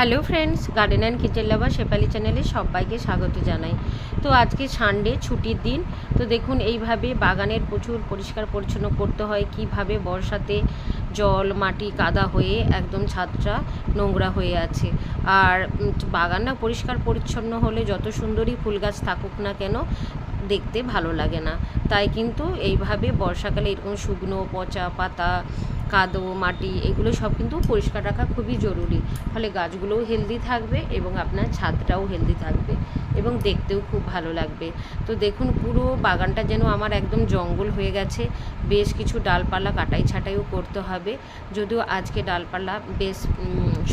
Hello friends garden and kitchen lover Shefali চ্যানেলে সবাইকে স্বাগত জানাই। তো আজকে সানডে ছুটির দিন। তো দেখুন এইভাবে বাগানের প্রচুর পরিষ্কার পরিচ্ছন্ন করতে হয়। কীভাবে বর্ষাতে জল মাটি কাদা হয়ে একদম ছাদটা নোংরা হয়ে আছে। আর উম, বাগানটা পরিষ্কার পরিচ্ছন্ন হলে যত সুন্দরই ফুল গাছ থাকুক না কেন দেখতে ভালো লাগে না। তাই কিন্তু এইভাবে বর্ষাকালে এরকম শুকনো পচা পাতা কাদো, মাটি, এগুলো সব কিন্তু পরিষ্কার রাখা খুবই জরুরি। ফলে গাছগুলোও হেলদি থাকবে এবং আপনার ছাদটাও হেলদি থাকবে এবং দেখতেও খুব ভালো লাগবে। তো দেখুন, পুরো বাগানটা যেন আমার একদম জঙ্গল হয়ে গেছে। বেশ কিছু ডালপালা কাটাই ছাটাইও করতে হবে। যদিও আজকে ডালপালা বেশ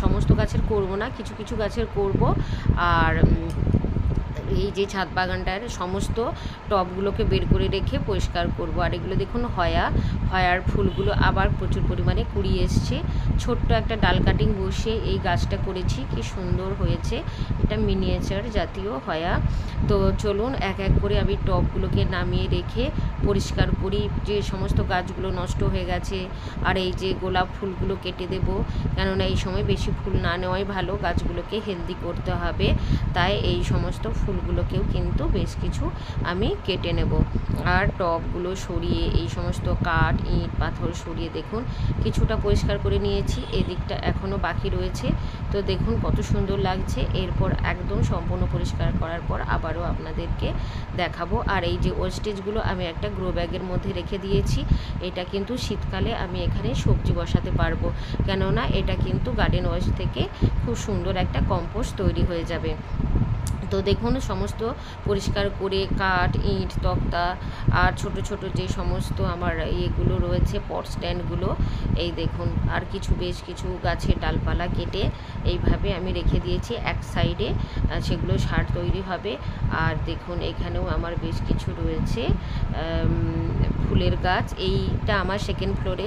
সমস্ত গাছের করব না, কিছু কিছু গাছের করব। আর এই যে ছাদ বাগানটার সমস্ত টবগুলোকে বের করে রেখে পরিষ্কার করব। আর এগুলো দেখুন, হয়া হয়ার ফুলগুলো আবার প্রচুর পরিমাণে কুড়িয়ে এসছে। ছোট্ট একটা ডাল কাটিং বসিয়ে এই গাছটা করেছি, কি সুন্দর হয়েছে। এটা মিনিয়েচার জাতীয় হয়া তো চলুন এক এক করে আমি টবগুলোকে নামিয়ে রেখে পরিষ্কার করি। যে সমস্ত গাছগুলো নষ্ট হয়ে গেছে, আর এই যে গোলাপ ফুলগুলো কেটে দেবো, কেননা এই সময় বেশি ফুল না নেওয়াই ভালো, গাছগুলোকে হেলদি করতে হবে। তাই এই সমস্ত ফুলগুলোকেও কিন্তু বেশ কিছু আমি কেটে নেব। আর টবগুলো সরিয়ে এই সমস্ত কাঠ ইট, পাথর সরিয়ে দেখুন। কিছুটা পরিষ্কার করে নিয়েছি এদিকটা এখনও বাকি রয়েছে। তো দেখুন কত সুন্দর লাগছে। এরপর একদম সম্পূর্ণ পরিষ্কার করার পর আবারও আপনাদেরকে দেখাবো। আর এই যে ওয়েস্টেজগুলো আমি একটা গ্রো ব্যাগের মধ্যে রেখে দিয়েছি। এটা কিন্তু শীতকালে আমি এখানে সবজি বসাতে পারব। কেননা এটা কিন্তু গার্ডেন ওয়েস্ট থেকে খুব সুন্দর একটা কম্পোস্ট তৈরি হয়ে যাবে। তো দেখুন, সমস্ত পরিষ্কার করে কাঠ, ইট, তক্তা আর ছোট ছোট যে সমস্ত আমার ইয়েগুলো রয়েছে, পট স্ট্যান্ডগুলো, এই দেখুন, আর কিছু বেশ কিছু গাছের ডালপালা কেটে এইভাবে আমি রেখে দিয়েছি। এক সাইডে সেগুলো সার তৈরি হবে। আর দেখুন, এখানেও আমার বেশ কিছু রয়েছে ফুলের গাছ। এইটা আমার সেকেন্ড ফ্লোরে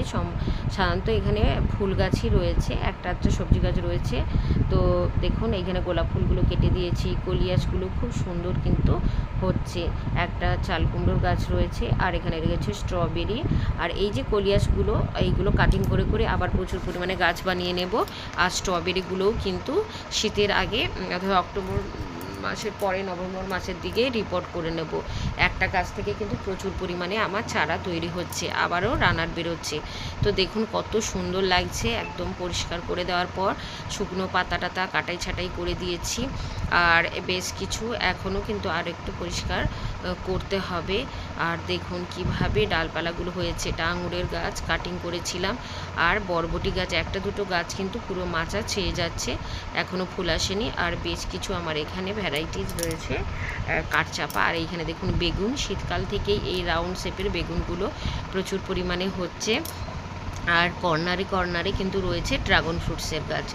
সাধারণত এখানে ফুল গাছই রয়েছে। একটা একটা সবজি গাছ রয়েছে। তো দেখুন, এইখানে গোলাপ ফুলগুলো কেটে দিয়েছি। কলিয়াসগুলো খুব সুন্দর কিন্তু হচ্ছে। একটা চাল কুমড়োর গাছ রয়েছে। আর এখানে রয়েছে স্ট্রবেরি আর এই যে কলিয়াসগুলো, এইগুলো কাটিং করে করে আবার প্রচুর পরিমাণে গাছ বানিয়ে নেব। আর স্ট্রবেরিগুলোও কিন্তু শীতের আগে অথবা অক্টোবর মাসের পরে নভেম্বর মাসের দিকে রিপোর্ট করে নেব। একটা গাছ থেকে কিন্তু প্রচুর পরিমাণে আমার চারা তৈরি হচ্ছে, আবারও রানার বেরোচ্ছে। তো দেখুন কত সুন্দর লাগছে একদম পরিষ্কার করে দেওয়ার পর, শুকনো পাতা টাতা কাটাই ছাটাই করে দিয়েছি। আর বেশ কিছু এখনও কিন্তু আর একটু পরিষ্কার করতে হবে। আর দেখুন কীভাবে ডালপালাগুলো হয়েছে। এটা আঙুরের গাছ কাটিং করেছিলাম। আর বরবটি গাছ, একটা দুটো গাছ কিন্তু পুরো মাচা ছেয়ে যাচ্ছে। এখনও ফুল আসেনি। আর বেশ কিছু আমার এখানে ভ্যারাইটিস রয়েছে। কাঠচাপা। আর এইখানে দেখুন বেগুন। শীতকাল থেকেই এই রাউন্ড শেপের বেগুনগুলো প্রচুর পরিমাণে হচ্ছে। আর কর্নারে কর্নারে কিন্তু রয়েছে ড্রাগন ফ্রুটসের গাছ।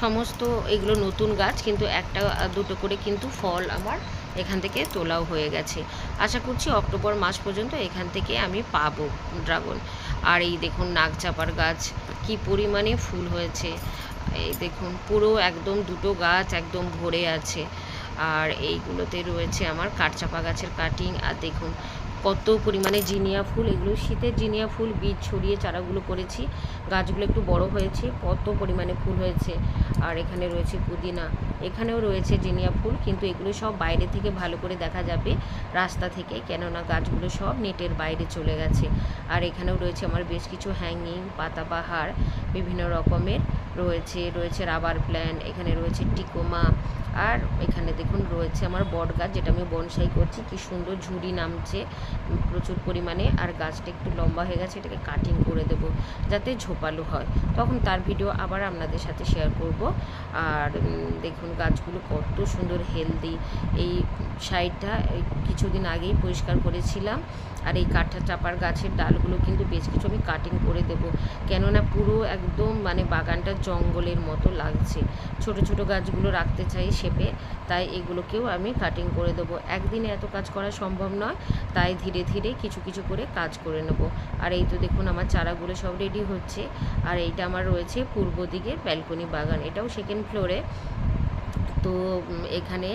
সমস্ত এগুলো নতুন গাছ, কিন্তু একটা, দুটো করে কিন্তু ফল আমার এখান থেকে তোলাও হয়ে গেছে। আশা করছি অক্টোবর মাস পর্যন্ত এখান থেকে আমি পাবো ড্রাগন। আর এই দেখুন নাগচাপার গাছ, কি পরিমাণে ফুল হয়েছে। এই দেখুন পুরো একদম দুটো গাছ একদম ভরে আছে। আর এইগুলোতে রয়েছে আমার কাঠচাপা গাছের কাটিং আর দেখুন কত পরিমাণে জিনিয়া ফুল, এগুলো শীতের জিনিয়া ফুল, বীজ ছড়িয়ে চারাগুলো করেছি। গাছগুলো একটু বড় হয়েছে, কত পরিমাণে ফুল হয়েছে। আর এখানে রয়েছে পুদিনা, এখানেও রয়েছে জিনিয়া ফুল, কিন্তু এগুলো সব বাইরে থেকে ভালো করে দেখা যাবে রাস্তা থেকে, কেননা গাছগুলো সব নেটের বাইরে চলে গেছে। আর এখানেও রয়েছে আমার বেশ কিছু হ্যাঙ্গিং পাতাবাহার বিভিন্ন রকমের রয়েছে রয়েছে রাবার প্ল্যান এখানে রয়েছে টিকোমা, আর এখানে দেখুন রয়েছে আমার বট গাছ যেটা আমি বনসাই করছি, কি সুন্দর ঝুড়ি নামছে, প্রচুর পরিমাণে, আর গাছটা একটু লম্বা হয়ে গেছে, এটাকে কাটিং করে দেব যাতে ঝোপালো হয়। তখন তার ভিডিও আবার আপনাদের সাথে শেয়ার করব। আর দেখুন গাছগুলো কত সুন্দর হেলদি এই সাইডটা কিছুদিন আগেই পরিষ্কার করেছিলাম, আর এই কাঠা চাপার গাছের ডালগুলো কিন্তু বেশ কিছু আমি কাটিং করে দেব। কেননা পুরো একদম মানে বাগানটা জঙ্গলের মতো লাগছে। ছোট ছোট গাছগুলো রাখতে চাই শেপে, তাই এগুলোকেও আমি কাটিং করে দেবো। একদিনে এত কাজ করা সম্ভব নয়, তাই ধীরে ধীরে কিছু কিছু করে কাজ করে নেব। আর এই তো দেখুন আমার চারাগুলো সব রেডি হচ্ছে। আর এইটা আমার রয়েছে পূর্ব দিকের ব্যালকনি বাগান, এটাও সেকেন্ড ফ্লোরে তো এখানে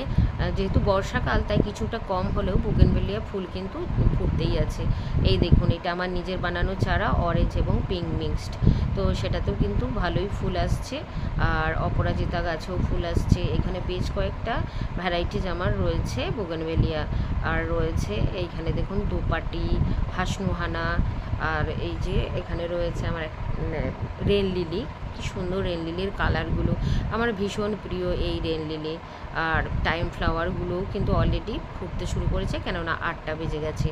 যেহেতু বর্ষাকাল, তাই কিছুটা কম হলেও বুগেনভেলিয়া ফুল কিন্তু ফুটতেই আছে। এই দেখুন, এটা আমার নিজের বানানো চারা অরেঞ্জ এবং পিঙ্ক মিক্সড তো সেটাতেও কিন্তু ভালোই ফুল আসছে। আর অপরাজিতা গাছেও ফুল আসছে। এখানে বেশ কয়েকটা ভ্যারাইটিজ আমার রয়েছে বোগানভেলিয়া। আর রয়েছে এইখানে দেখুন দুপাটি, হাসনুহানা, আর এই যে এখানে রয়েছে আমার রেন লিলি। কি সুন্দর রেন লিলির কালারগুলো। আমার ভীষণ প্রিয় এই রেন লিলি। আর টাইম ফ্লাওয়ারগুলোও কিন্তু অলরেডি ফুটতে শুরু করেছে, কেননা আটটা বেজে গেছে।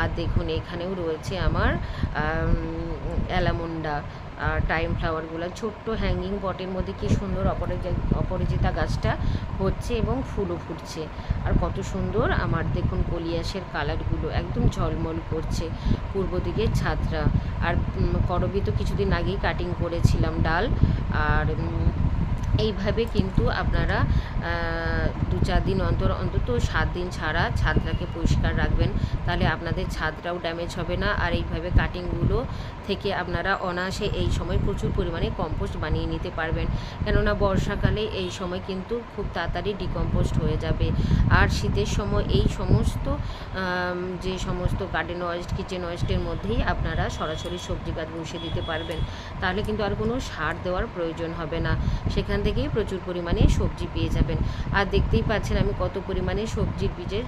আর দেখুন এখানেও রয়েছে আমার অ্যালামুন্ডা। টাইম ফ্লাওয়ারগুলো ছোট্ট হ্যাঙ্গিং পটের মধ্যে কি সুন্দর অপরাজিতা গাছটা হচ্ছে এবং ফুলও ফুটছে। আর কত সুন্দর আমার দেখুন কলিয়াসের কালারগুলো একদম ঝলমল করছে পূর্ব দিকের ছাদটা আর করবী তো কিছুদিন আগেই কাটিং করেছিলাম ডাল। আর এইভাবে কিন্তু আপনারা দু চার দিন অন্তর, অন্তত সাত দিন ছাড়া ছাদটাকে পরিষ্কার রাখবেন। তাহলে আপনাদের ছাদটাও ড্যামেজ হবে না। আর এইভাবে কাটিংগুলো থেকে আপনারা অনায়াসে এই সময় প্রচুর পরিমাণে কম্পোস্ট বানিয়ে নিতে পারবেন। কেননা বর্ষাকালে এই সময় কিন্তু খুব তাড়াতাড়ি ডিকম্পোস্ট হয়ে যাবে। আর শীতের সময় এই সমস্ত যে সমস্ত গার্ডেন ওয়েস্ট কিচেন ওয়েস্টের মধ্যেই আপনারা সরাসরি সবজি গাছ বসিয়ে দিতে পারবেন। তাহলে কিন্তু আর কোনো সার দেওয়ার প্রয়োজন হবে না। সেখান থেকেই প্রচুর পরিমাণে সবজি পেয়ে যাবেন। আর দেখতেই পাচ্ছেন আমি কত পরিমাণে সবজির বীজের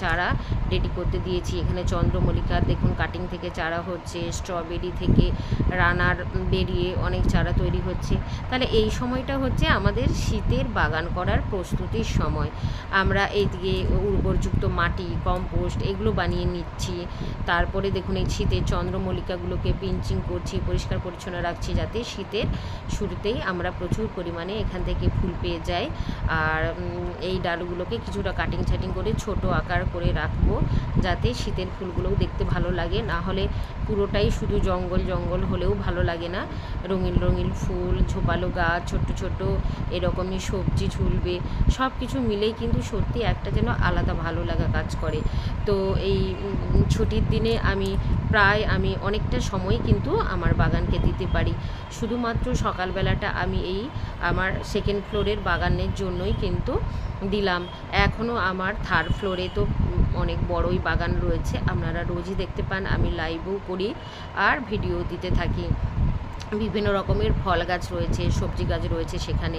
চারা রেডি করতে দিয়েছি। এখানে চন্দ্রমল্লিকা, দেখুন কাটিং থেকে চারা হচ্ছে স্ট্রবেরি থেকে রানার বেরিয়ে অনেক চারা তৈরি হচ্ছে। তাহলে এই সময়টা হচ্ছে আমাদের শীতের বাগান করার প্রস্তুতির সময়। আমরা এইদিকে উর্বরযুক্ত মাটি কম্পোস্ট এগুলো বানিয়ে নিচ্ছি। তারপরে দেখুন এই শীতের চন্দ্রমল্লিকাগুলোকে পিঞ্চিং করছি, পরিষ্কার পরিচ্ছন্ন রাখছি যাতে শীতের শুরুতেই আমরা প্রচুর পরিমাণে এখান থেকে ফুল পেয়ে যায়। আর এই ডালগুলোকে কিছুটা কাটিং ছাটিং করে ছোট আকার করে রাখব, যাতে শীতের ফুলগুলোও দেখতে ভালো লাগে। না হলে পুরোটাই শুধু জঙ্গল জঙ্গল হলেও ভালো লাগে না। রঙিন রঙিন ফুল, ঝোপালো গাছ, ছোট্ট ছোট্ট এরকমই সবজি ঝুলবে। সব কিছু মিলেই কিন্তু সত্যি একটা যেন আলাদা ভালো লাগা কাজ করে। তো এই ছুটির দিনে আমি প্রায় আমি অনেকটা সময় কিন্তু আমার বাগানকে দিতে পারি। শুধুমাত্র সকালবেলাটা আমি এই আমার সেকেন্ড ফ্লোরের বাগানের জন্যই কিন্তু দিলাম। এখনও আমার থার্ড ফ্লোরে তো অনেক বড়ই বাগান রয়েছে। আপনারা রোজই দেখতে পান, আমি লাইভও করি আর ভিডিও দিতে থাকি। বিভিন্ন রকমের ফল গাছ রয়েছে, সবজি গাছ রয়েছে সেখানে।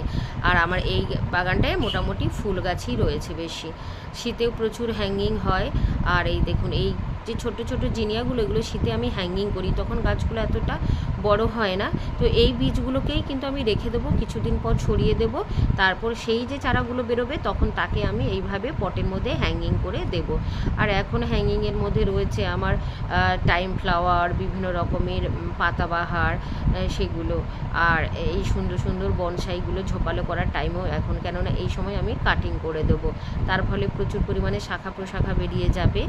আর আমার এই বাগানটায় মোটামুটি ফুল গাছই রয়েছে বেশি। শীতেও প্রচুর হ্যাঙ্গিং হয়। আর এই দেখুন, এই যে ছোট ছোট জিনিয়াগুলো, এগুলো শীতে আমি হ্যাঙ্গিং করি। তখন গাছগুলো এতটা বড় হয় না। তো এই বীজগুলোকেই কিন্তু আমি রেখে দেবো, কিছুদিন পর ছড়িয়ে দেব। তারপর সেই যে চারাগুলো বেরোবে, তখন তাকে আমি এইভাবে পটের মধ্যে হ্যাঙ্গিং করে দেব। আর এখন হ্যাঙ্গিংয়ের মধ্যে রয়েছে আমার টাইম ফ্লাওয়ার বিভিন্ন রকমের পাতাবাহার সেগুলো। আর এই সুন্দর সুন্দর বনসাইগুলো ঝোপালো করার টাইমও এখন। কেননা এই সময় আমি কাটিং করে দেবো। তার ফলে প্রচুর পরিমাণে শাখা প্রশাখা বেরিয়ে যাবে।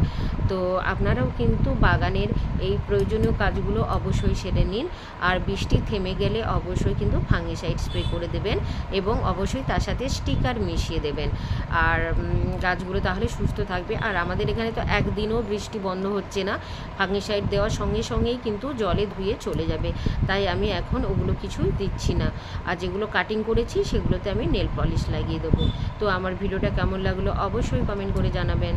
তো আপনারাও কিন্তু বাগানের এই প্রয়োজনীয় কাজগুলো অবশ্যই সেরে নিন। আর বৃষ্টি থেমে গেলে অবশ্যই কিন্তু ফাঙ্গিসাইড স্প্রে করে দেবেন এবং অবশ্যই তার সাথে স্টিকার মিশিয়ে দেবেন। আর গাছগুলো তাহলে সুস্থ থাকবে। আর আমাদের এখানে তো একদিনও বৃষ্টি বন্ধ হচ্ছে না। ফাঙ্গিসাইড দেওয়ার সঙ্গে সঙ্গেই কিন্তু জলে ধুয়ে চলে যাবে। তাই আমি এখন ওগুলো কিছুই দিচ্ছি না। আর যেগুলো কাটিং করেছি সেগুলোতে আমি নেল পলিশ লাগিয়ে দেবো। তো আমার ভিডিওটা কেমন লাগল অবশ্যই কমেন্ট করে জানাবেন।